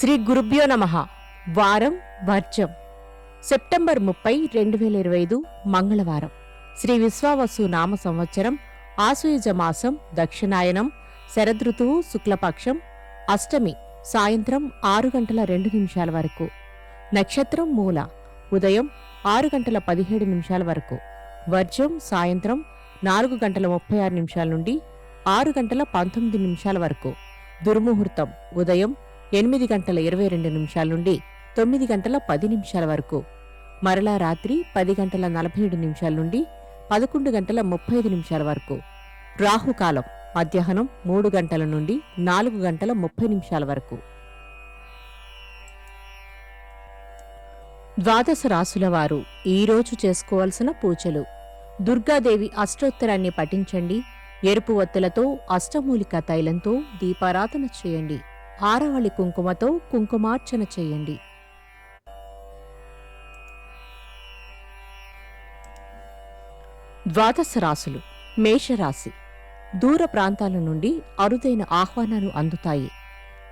శ్రీ గురుభ్యో నమ. వారం వర్జం. సెప్టెంబర్ ముప్పై రెండు వేల ఇరవై ఐదు మంగళవారం. శ్రీ విశ్వావసు నామ సంవత్సరం ఆసుయుజ మాసం దక్షిణాయనం శరదృతువు శుక్లపక్షం అష్టమి సాయంత్రం ఆరు గంటల రెండు నిమిషాల వరకు. నక్షత్రం మూల ఉదయం ఆరు గంటల పదిహేడు నిమిషాల వరకు. వర్జం సాయంత్రం నాలుగు గంటల ముప్పై ఆరు నిమిషాల నుండి ఆరు గంటల పంతొమ్మిది నిమిషాల వరకు. దుర్ముహూర్తం ఉదయం ఎనిమిది గంటల ఇరవై రెండు నిమిషాల నుండి తొమ్మిది గంటల పది నిమిషాల వరకు. మరలా రాత్రి పది గంటల నలభై ఏడు నిమిషాల నుండి పదకొండు గంటల ముప్పై ఐదు నిమిషాల వరకు. రాహుకాలం మధ్యాహ్నం మూడు గంటల నుండి నాలుగు గంటల ముప్పై నిమిషాల వరకు. ద్వాదశ రాసుల వారు ఈరోజు చేసుకోవాల్సిన పూజలు. దుర్గాదేవి అష్టోత్తరాన్ని పఠించండి. ఎరుపు ఒత్తులతో అష్టమూలిక తైలంతో దీపారాధన చేయండి. ఆరవళి కుంకుమతో కుంకుమార్చన చేయండి. ద్వాదశ రాశులు మేషరాశి. దూర ప్రాంతాల నుండి అరుదైన ఆహ్వానాలు అందుతాయి.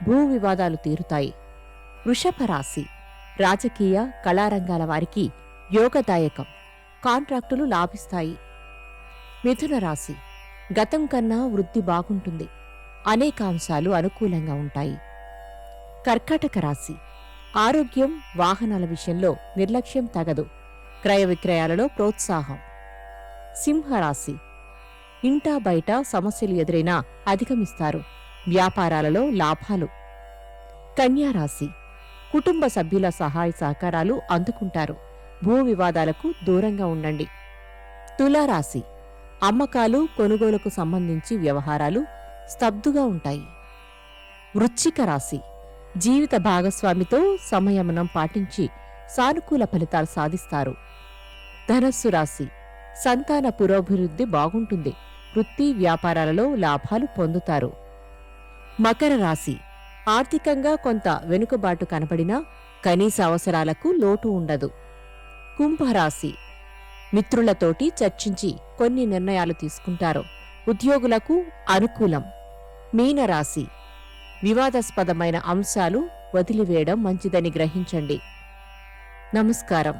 భూ వివాదాలు తీరుతాయి. వృషభ రాశి రాజకీయ కళారంగాల వారికి యోగదాయకం కాంట్రాక్టులు లాభిస్తాయి. మిథున రాశి గతం కన్నా వృద్ధి బాగుంటుంది. అనేక అంశాలు అనుకూలంగా ఉంటాయి. కర్కాటక రాశి. ఆరోగ్యం వాహనాల విషయంలో నిర్లక్ష్యం తగదు. క్రయ విక్రయాలలో ప్రోత్సాహం. సింహరాశి. ఇంటా బయట సమస్యలు ఎదురైనా అధిగమిస్తారు. వ్యాపారాలలో లాభాలు. కన్యారాశి కుటుంబ సభ్యుల సహాయ సహకారాలు అందుకుంటారు. భూ వివాదాలకు దూరంగా ఉండండి. తులారాశి. అమ్మకాలు కొనుగోలుకు సంబంధించి వ్యవహారాలు స్తబ్దుగా ఉంటాయి. వృశ్చిక రాశి. జీవిత భాగస్వామితో సంయమనం పాటించి సానుకూల ఫలితాలు సాధిస్తారు. ధనస్సు రాశి. సంతాన పురోభివృద్ధి బాగుంటుంది. వృత్తి వ్యాపారాలలో లాభాలు పొందుతారు. మకర రాశి. ఆర్థికంగా కొంత వెనుకబాటు కనబడినా కనీస అవసరాలకు లోటు ఉండదు. కుంభరాశి. మిత్రులతోటి చర్చించి కొన్ని నిర్ణయాలు తీసుకుంటారు. ఉద్యోగులకు అనుకూలం. మీనరాశి. వివాదాస్పదమైన అంశాలు వదిలివేయడం మంచిదని గ్రహించండి. నమస్కారం.